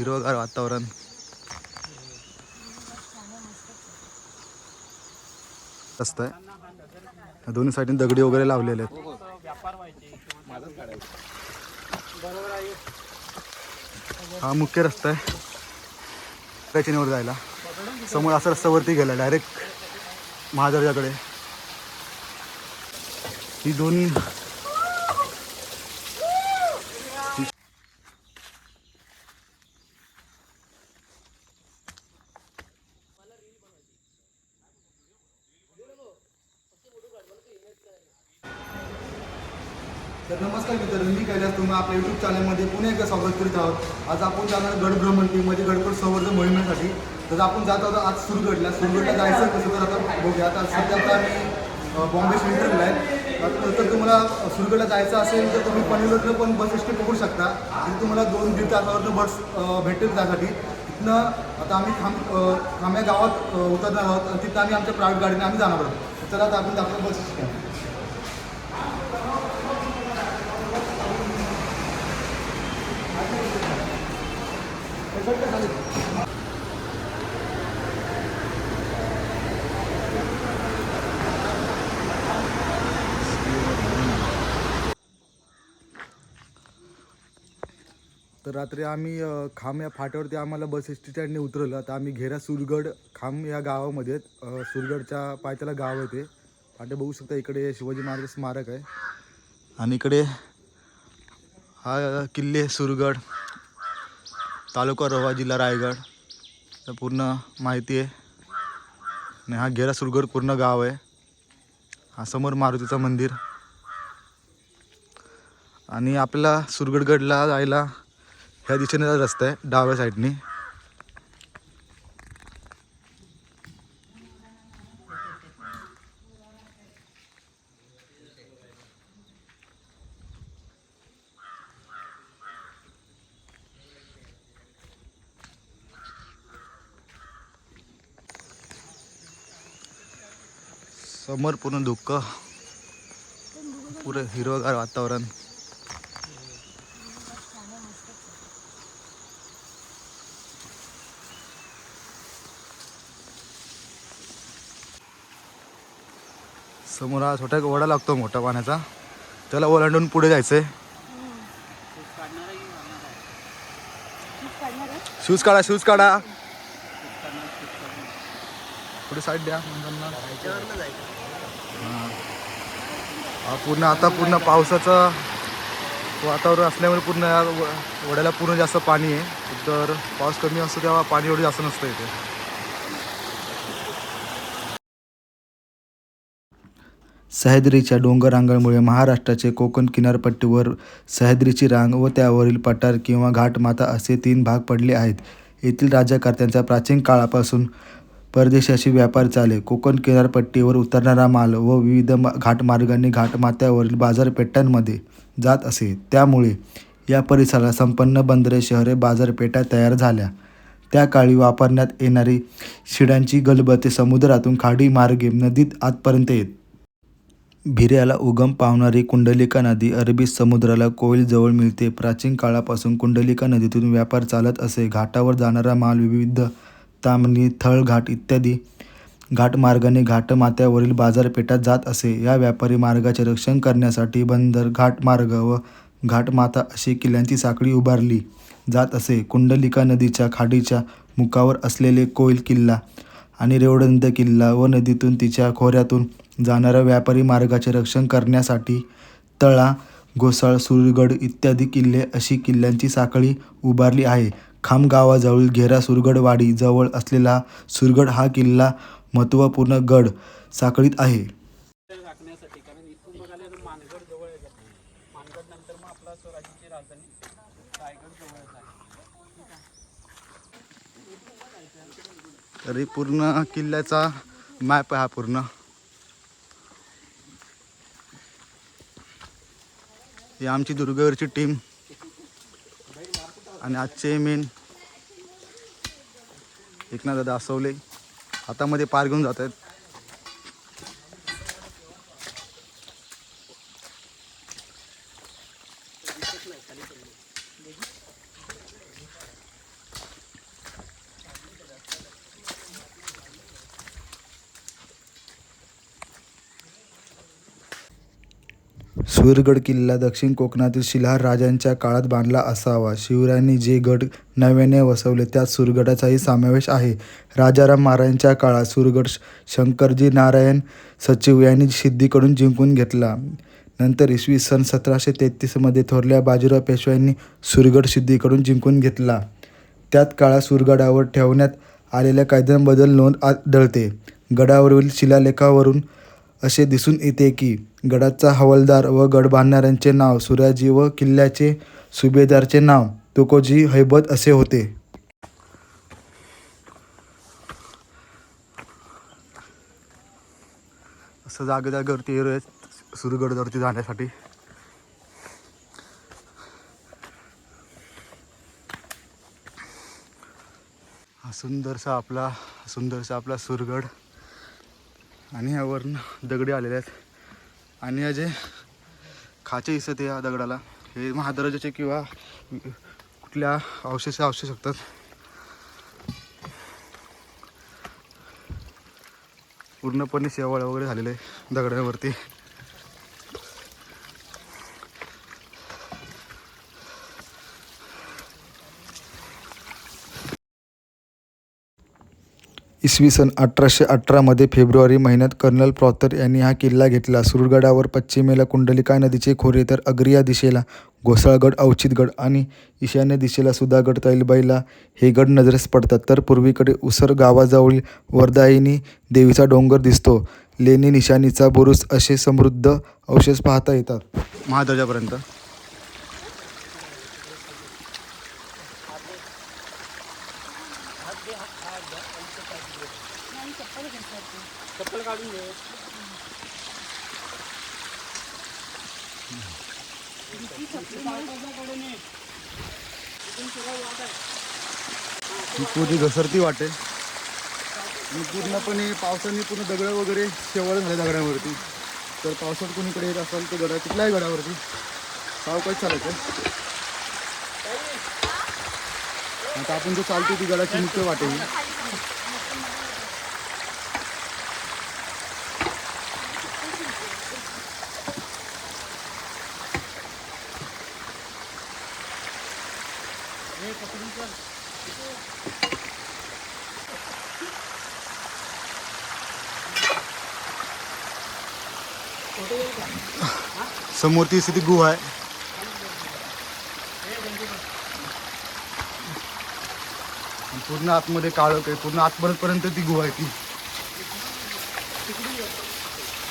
हिरवगार वातावरण. रस्ता आहे. दोन्ही साईडने दगडी वगैरे लावलेले आहेत. हा मुख्य रस्ता आहे. त्याच्यावर जायला. समोर असा रस्त्यावरती गेला डायरेक्ट महादर्जाकडे. ही दोन तर नमस्कार मित्रांनो मी कैलास तुम्ही आपल्या युट्यूब चॅनलमध्ये पुन्हा एकदा स्वागत करीत आहोत. आज आपण जाणार गड भ्रमंतीमध्ये गडकोट संवर्धन मोहिमेसाठी. तर आपण जात आहोत आज सुरगडला सुरगडला जायचं कसं तर आता बघूया. आता सध्या आता आम्ही बॉम्बे सेंटरला आहे. आता तर तुम्हाला सुरगडला जायचं असेल तर तुम्ही पनवेलवरनं पण बस एस पकडू शकता. तिथे तुम्हाला दोन दीड तासावरनं बस भेटेल त्यासाठी. तिथनं आता आम्ही खाम खाम्या खांब्या गावात उतरणार आहोत. आणि तिथं आम्ही आमच्या प्रायव्हेट गाडीने आम्ही जाणार आहोत. तर आता आपण दाखवून बस स्टँड तर रात्री आम्ही खाम खांब या फाट्यावरती आम्हाला बस एस टी स्टँडने उतरवलं. आता आम्ही घेरा सुरगड खांब या गावामध्ये सुरगडच्या पायथ्याला गाव आहे ते. फाटे बघू शकता इकडे शिवाजी महाराज स्मारक आहे. आणि इकडे हा किल्ले सुरगड. तालुका रोहा जिल्हा रायगड. तर पूर्ण माहिती आहे. आणि हा घेरा सुरगड पूर्ण गाव आहे. हा समोर मारुतीचं मंदिर. आणि आपल्याला सुरगडगडला जायला ह्या दिशेने रस्ता आहे डाव्या साईडने समोर पूर्ण धुक्क पुरं हिरवगार वातावरण. समोर हा छोटा वडा ओढा लागतो मोठा पाण्याचा. त्याला ओलांडून पुढे जायचंय. शूज काढा शूज काढा. पुढे साईड द्या. पूर्ण आता पूर्ण पावसाचं वातावरण असल्यामुळे पूर्ण वड्याला पूर्ण जास्त पाणी आहे. तर पाऊस कमी असतो तेव्हा पाणी एवढं जास्त नसतं इथे. सह्याद्रीच्या डोंगर रांगांमुळे महाराष्ट्राचे कोकण किनारपट्टीवर सह्याद्रीची रांग व त्यावरील पठार किंवा घाटमाता असे तीन भाग पडले आहेत. येथील राज्यकर्त्यांचा प्राचीन काळापासून परदेशाशी व्यापार चाले. कोकण किनारपट्टीवर उतरणारा माल व विविध मा- घाटमार्गांनी घाटमाथ्यावरील बाजारपेठांमध्ये जात असे. त्यामुळे या परिसराला संपन्न बंदरे शहरे बाजारपेठा तयार झाल्या. त्या काळी वापरण्यात येणारी शिडांची गलबते समुद्रातून खाडी मार्गे नदीत आतपर्यंत येत. भिऱ्याला उगम पावणारी कुंडलिका नदी अरबी समुद्राला कोईल जवळ मिळते. प्राचीन काळापासून कुंडलिका नदीतून व्यापार चालत असे. घाटावर जाणारा माल विविध तामणी थळघाट इत्यादी घाटमार्गाने घाटमाथ्यावरील बाजारपेठात जात असे. या व्यापारी मार्गाचे रक्षण करण्यासाठी बंदर घाटमार्ग व घाटमाथा अशी किल्ल्यांची साखळी उभारली जात असे. कुंडलिका नदीच्या खाडीच्या मुखावर असलेले कोईल किल्ला आणि रेवडंद किल्ला व नदीतून तिच्या खोऱ्यातून जाणाऱ्या व्यापारी मार्गाचे रक्षण करण्यासाठी तळा घोसाळ सुरगड इत्यादी किल्ले अशी किल्ल्यांची साखळी उभारली आहे. खामगावाजवळ घेरा सुरगडवाडी जवळ असलेला सुरगड हा किल्ला महत्त्वपूर्ण गड साखळीत आहे. तरी पूर्ण किल्ल्याचा मॅप आहे हा पूर्ण. ही आमची दुर्गवरची टीम आणि आजचे मेन एकनाथ दादा असवले. हातामध्ये पार घेऊन जात आहेत सुरगड किल्ला दक्षिण कोकणातील शिलाहार राजांच्या काळात बांधला असावा. शिवरायांनी जे गड नव्याने वसवले त्यात सुरगडाचाही समावेश आहे. राजाराम महाराजांच्या काळात सुरगड श- शंकरजी नारायण सचिव यांनी सिद्धीकडून जिंकून घेतला. नंतर इसवी सन सतराशे तेहतीसमध्ये थोरल्या बाजीराव पेशव्यांनी सुरगड सिद्धीकडून जिंकून घेतला. त्यात काळात सुरगडावर ठेवण्यात आलेल्या कायद्यांबद्दल नोंद आढळते गडावरील शिलालेखावरून असे दिसून येते की गडाचा हवालदार व गड बांधणाऱ्यांचे नाव सुराजी व किल्ल्याचे सुभेदारचे नाव तुकोजी हैबत असे होते. असं जागे जागेवरती एरो आहेत सुरगडवरती जाण्यासाठी. हा सुंदरसा आपला सुंदरसा आपला सुरगड. आणि यावरून दगडे आलेले आहेत. आणि या जे खाचे दिसत या दगडाला हे महादराजाचे किंवा कुठल्या अवशेष असू शकतात. पूर्णपणे शेवाळ वगैरे झालेले आहे दगडावरती. इसवी सन अठराशे अठरामध्ये फेब्रुवारी महिन्यात कर्नल प्रॉतर यांनी हा किल्ला घेतला. सुरगडावर पश्चिमेला कुंडलिका नदीचे खोरे तर अग्रिया दिशेला घोसाळगड अवचितगड आणि ईशान्य दिशेला सुधागड तैलबाईला हे गड नजरेस पडतात. तर पूर्वीकडे उसर गावाजवळील वरदायिनी देवीचा डोंगर दिसतो. लेणी निशाणीचा बुरुज असे समृद्ध अवशेष पाहता येतात. महादर्जापर्यंत काढून घे ही पूर्वी घसरती वाटे. पूर्णपणे पावसाने पूर्ण दगडं वगैरे शेवळ झाले दगडावरती. तर पावसात कोणीकडे येत असाल तर गडा कुठल्याही गडावरती सावकाश चालायचं. आता आपण जो चालतो ती गडाची मुख्य वाटेल समोर ती स्थिती गुहा आहे. पूर्ण आतमध्ये काळोख आहे. पूर्ण आतपर्यंत ती गुहा आहे ती.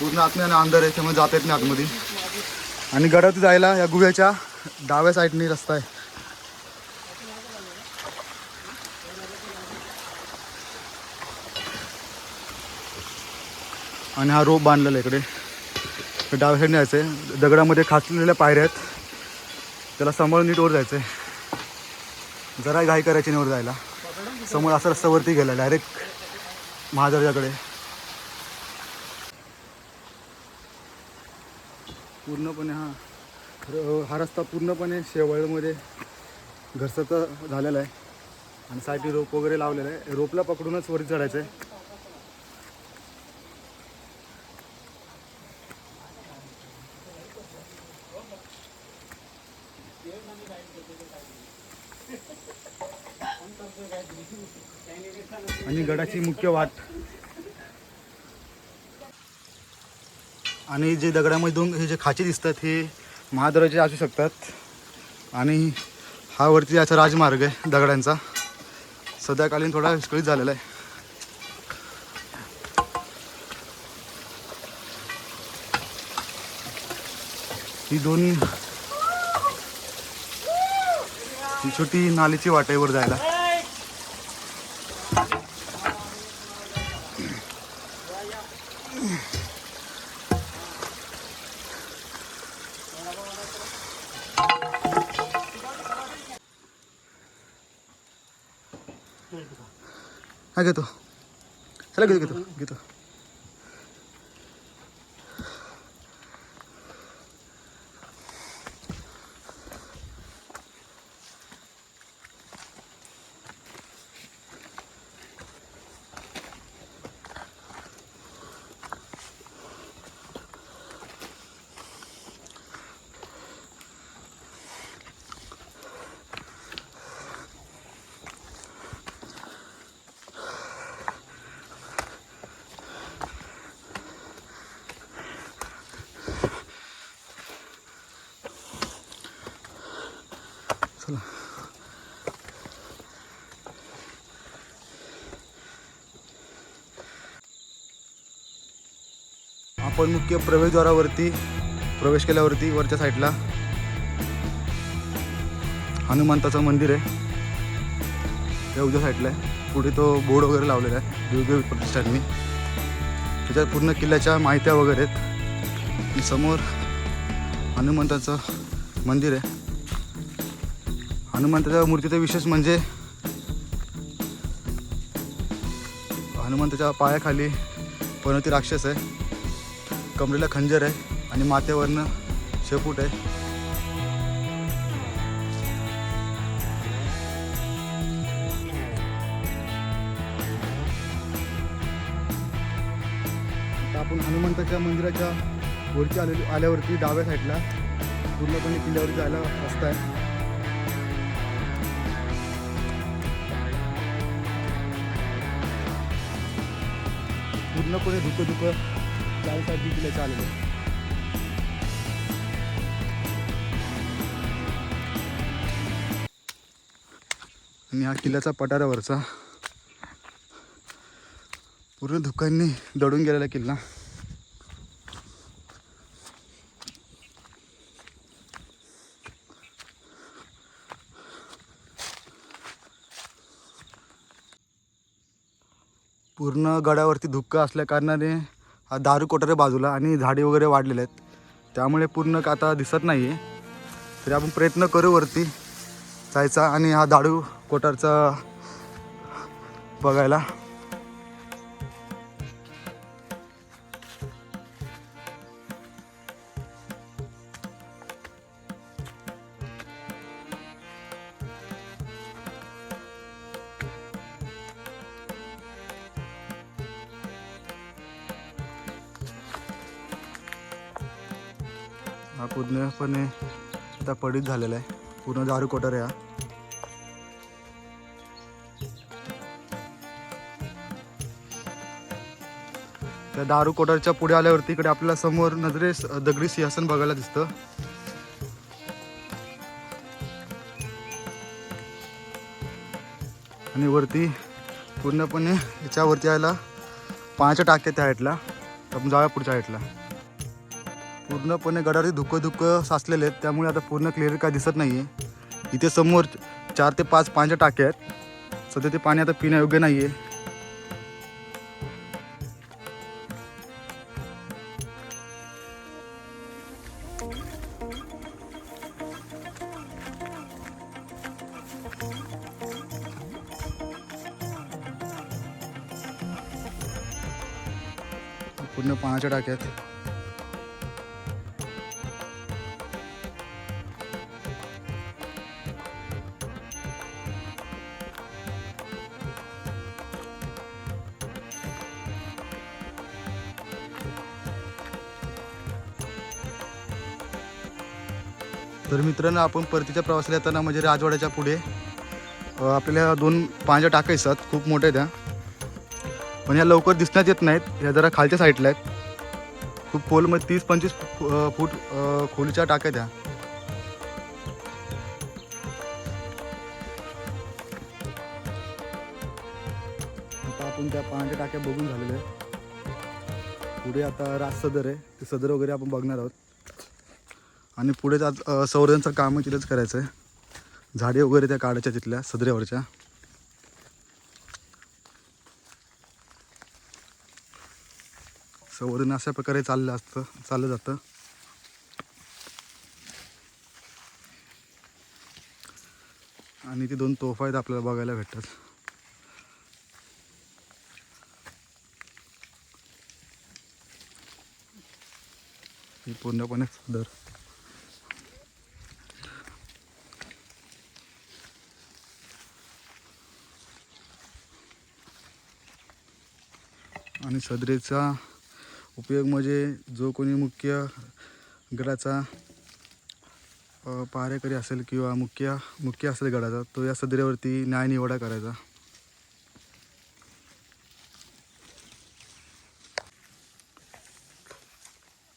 पूर्ण आतमध्ये अंधार आहे त्यामुळे जात येत नाही आतमध्ये. आणि गडावरती जायला या गुह्याच्या डाव्या साईडने रस्ता आहे. आणि हा रोप बांधलेला इकडे. तर डाव्या साईडने जायचं. आहे दगडामध्ये खाचलेल्या पायऱ्या आहेत. त्याला सांभाळून नीट वर जायचं आहे जरा घाई करायची नाही वर जायला. समोर असा रस्त्यावरती गेला डायरेक्ट महादर्जाकडे पूर्णपणे हा हा रस्ता पूर्णपणे शेवळमध्ये घरसाचा झालेला आहे. आणि साठी रोप वगैरे लावलेला आहे. रोपला पकडूनच वरती चढायचं आहे आणि मुख्य वाट. आणि जे दगडामधून दोन हे जे खाचे दिसतात हे महादराचे असू शकतात. आणि हा वरती याचा राजमार्ग आहे दगडांचा. सध्याकालीन थोडा विस्कळीत झालेला आहे. ही दोन छोटी नालीची वाट आहे वर जायला. हा घेतो चला घेतो घेतो घेतो आपण मुख्य प्रवेशद्वारावरती प्रवेश केल्यावरती वरच्या साईडला हनुमंताचं मंदिर आहे. त्या उजव्या साईडला आहे. पुढे तो बोर्ड वगैरे लावलेला आहे. देवदेव प्रतिष्ठाननी. त्याच्यात पूर्ण किल्ल्याच्या माहित्या वगैरे आहेत. आणि समोर हनुमंताचं मंदिर आहे. हनुमंताच्या मूर्तीचं विशेष म्हणजे हनुमंताच्या पायाखाली पनोती राक्षस आहे. कमरेला खंजर आहे आणि माथ्यावरनं शेपूट आहे. आपण हनुमंताच्या मंदिराच्या वरती आले आल्यावरती डाव्या साईडला पूर्णपणे किल्ल्यावर जायला रस्ता आहे. पूर्णपणे धुकं धुकं चार साईड किल्ल्याच्या आणि हा किल्ल्याचा पठारावरचा पूर्ण धुक्यांनी दडून गेलेला किल्ला. पूर्ण गडावरती धुक्का असल्या कारणाने हा दारू कोटारे बाजूला आणि झाडे वगैरे वाढलेले आहेत. त्यामुळे पूर्ण का आता दिसत नाही आहे तरी आपण प्रयत्न करू वरती जायचा आणि हा दारू कोठारचा बघायला. पण आता पडीत झालेला आहे. पूर्ण दारू कोटर आहे हा. त्या दारू कोटारच्या पुढे आल्यावरती इकडे आपल्याला समोर नजरेस दगडी सिंहासन बघायला दिसतं. आणि वरती पूर्णपणे याच्यावरती यायला पाण्याच्या टाक्या त्या हाईटला आपण जाऊया पुढच्या हाईटला पूर्णपणे गडावरती धुकं धुकं साचलेले आहेत. त्यामुळे आता पूर्ण क्लिअर काय दिसत नाही आहे इथे समोर चार ते पाच पाण्याच्या टाक्या आहेत. सध्या ते पाणी आता पिण्यायोग्य नाही आहे पूर्ण पाण्याच्या टाक्या आहेत. तर मित्रांनो आपण परतीच्या प्रवासाला येताना म्हणजे राजवाड्याच्या पुढे आपल्या आपल्याला दोन पाण्याच्या टाक्या असतात खूप मोठ्या त्या. पण या लवकर दिसण्यात येत नाहीत ह्या जरा खालच्या साईडला आहेत. खूप खोलमध्ये तीस पंचवीस फूट खोलीच्या टाक्या त्या. आता आपण त्या पाण्याच्या टाक्या बघून झालेल्या आहे. पुढे आता राज सदर आहे ते सदर वगैरे आपण बघणार आहोत. आणि पुढे आज संवर्धनचं काम तिथेच करायचं आहे झाडे वगैरे त्या काढायच्या तिथल्या सदरेवरच्या. संवर्धन अशा प्रकारे चाललं असतं चाललं जातं. आणि ते दोन तोफा आहेत आपल्याला बघायला भेटतात. ही पूर्णपणे सदर. आणि सदरेचा उपयोग म्हणजे जो कोणी मुख्य गडाचा पहारेकरी असेल किंवा मुख्य मुख्य असेल गडाचा तो या सदरेवरती न्यायनिवडा करायचा.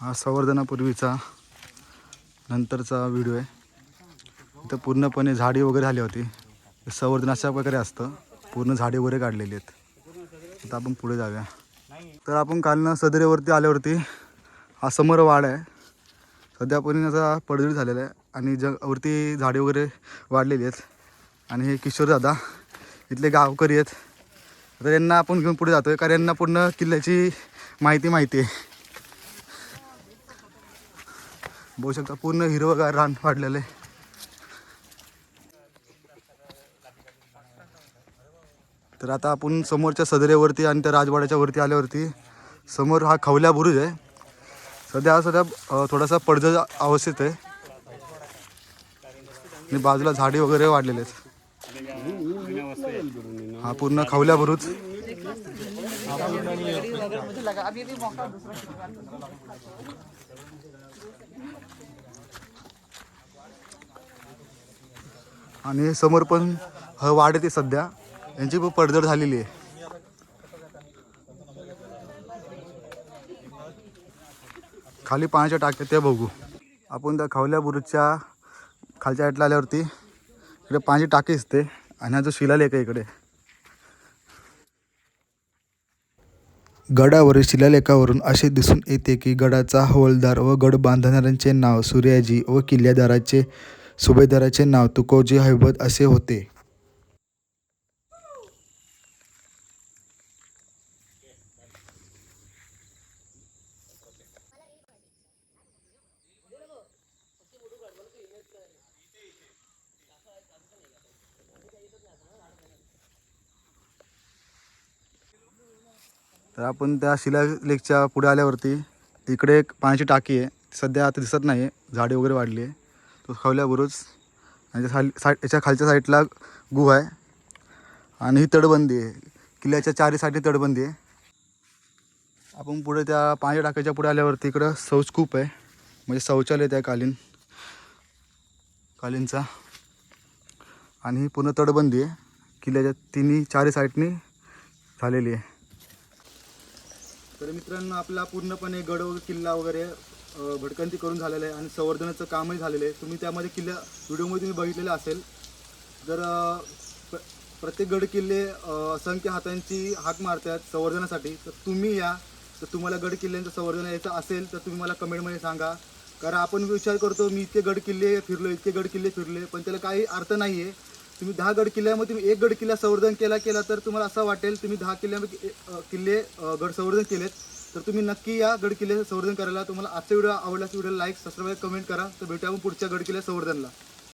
हा संवर्धनापूर्वीचा नंतरचा व्हिडिओ आहे. इथं पूर्णपणे झाडी वगैरे झाली होती. संवर्धन अशा प्रकारे असतं. पूर्ण झाडे वगैरे काढलेली आहेत. आता आपण पुढे जाऊया. तर आपण कालनं सदरेवरती आल्यावरती हा समोर वाड आहे. सध्या पण असा पडझड झालेला आहे आणि जग वरती झाडे वगैरे वाढलेली आहेत. आणि हे किशोर दादा इथले गावकरी आहेत. तर यांना आपण घेऊन पुढे जातोय कारण यांना पूर्ण किल्ल्याची माहिती माहिती आहे. बघू शकता पूर्ण हिरवगार रान वाढलेलं आहे. तर आता आपण समोरच्या सदरेवरती आणि त्या राजवाड्याच्या वरती आल्यावरती समोर हा खवल्या बुरुज आहे. सध्या हा सध्या थोडासा पडझड अवस्थेत आहे. आणि बाजूला झाडे वगैरे वाढलेले आहेत. हा पूर्ण खवल्या बुरुज. आणि समोर पण ह वाढ येते सध्या. यांची पण पडझड झालेली आहे. खाली पाण्याच्या टाक्या ते बघू. आपण त्या खावल्या बुरुजच्या खालच्या साईडला आल्यावरती इकडे पाण्याची टाकी दिसते आणि हा जो शिलालेख आहे इकडे. गडावरील शिलालेखावरून असे दिसून येते की गडाचा हवलदार व गड बांधणाऱ्यांचे नाव सूर्याजी व किल्लेदाराचे सुभेदाराचे नाव तुकोजी हैबत असे होते. तर आपण त्या शिलालेखच्या पुढे आल्यावरती इकडे एक पाण्याची टाकी आहे. ती सध्या आता दिसत नाही. आहे झाडे वगैरे वाढली आहे. तो खावल्याबरोबरच आणि त्या खाली साईड याच्या खालच्या साईडला गुहा आहे. आणि ही तटबंदी आहे. किल्ल्याच्या चारी साईडने तटबंदी आहे. आपण पुढे त्या पाण्याच्या टाक्याच्या पुढे आल्यावरती इकडं शौचकूप आहे. म्हणजे शौचालय त्या कालीन कालींचा आणि ही पूर्ण तटबंदी आहे. किल्ल्याच्या तिन्ही चारी साईडनी झालेली आहे. तर मित्रांनो आपला पूर्णपणे गड किल्ला वगैरे भटकंती करून झालेलं आहे आणि संवर्धनाचं कामही झालेलं आहे. तुम्ही त्यामध्ये किल्ला व्हिडिओमध्ये तुम्ही बघितलेलं असेल. जर प्र- प्रत्येक गड किल्ले असंख्य हातांची हाक मारतात संवर्धनासाठी. तर तुम्ही या. तर तुम्हाला गड किल्ल्यांचं संवर्धन यायचं असेल तर तुम्ही मला कमेंटमध्ये सांगा. कारण आपण विचार करतो मी इतके गड किल्ले फिरलो इतके गड किल्ले फिरले पण त्याला काही अर्थ नाही आहे तुम्ही दहा गड किल्ल्यामध्ये तुम्ही एक गड किल्ला संवर्धन केला केला तर तुम्हाला असं वाटेल तुम्ही दहा किल्ल्यामध्ये किल्ले गड संवर्धन केलेत. तर तुम्ही नक्की या गड किल्ले संवर्धन करायला तुम्हाला आजचा व्हिडिओ आवडला व्हिडिओ लाईक सबस्क्राईब कमेंट करा. तर भेटू आपण पुढच्या गड किल्ल्या संवर्धनला.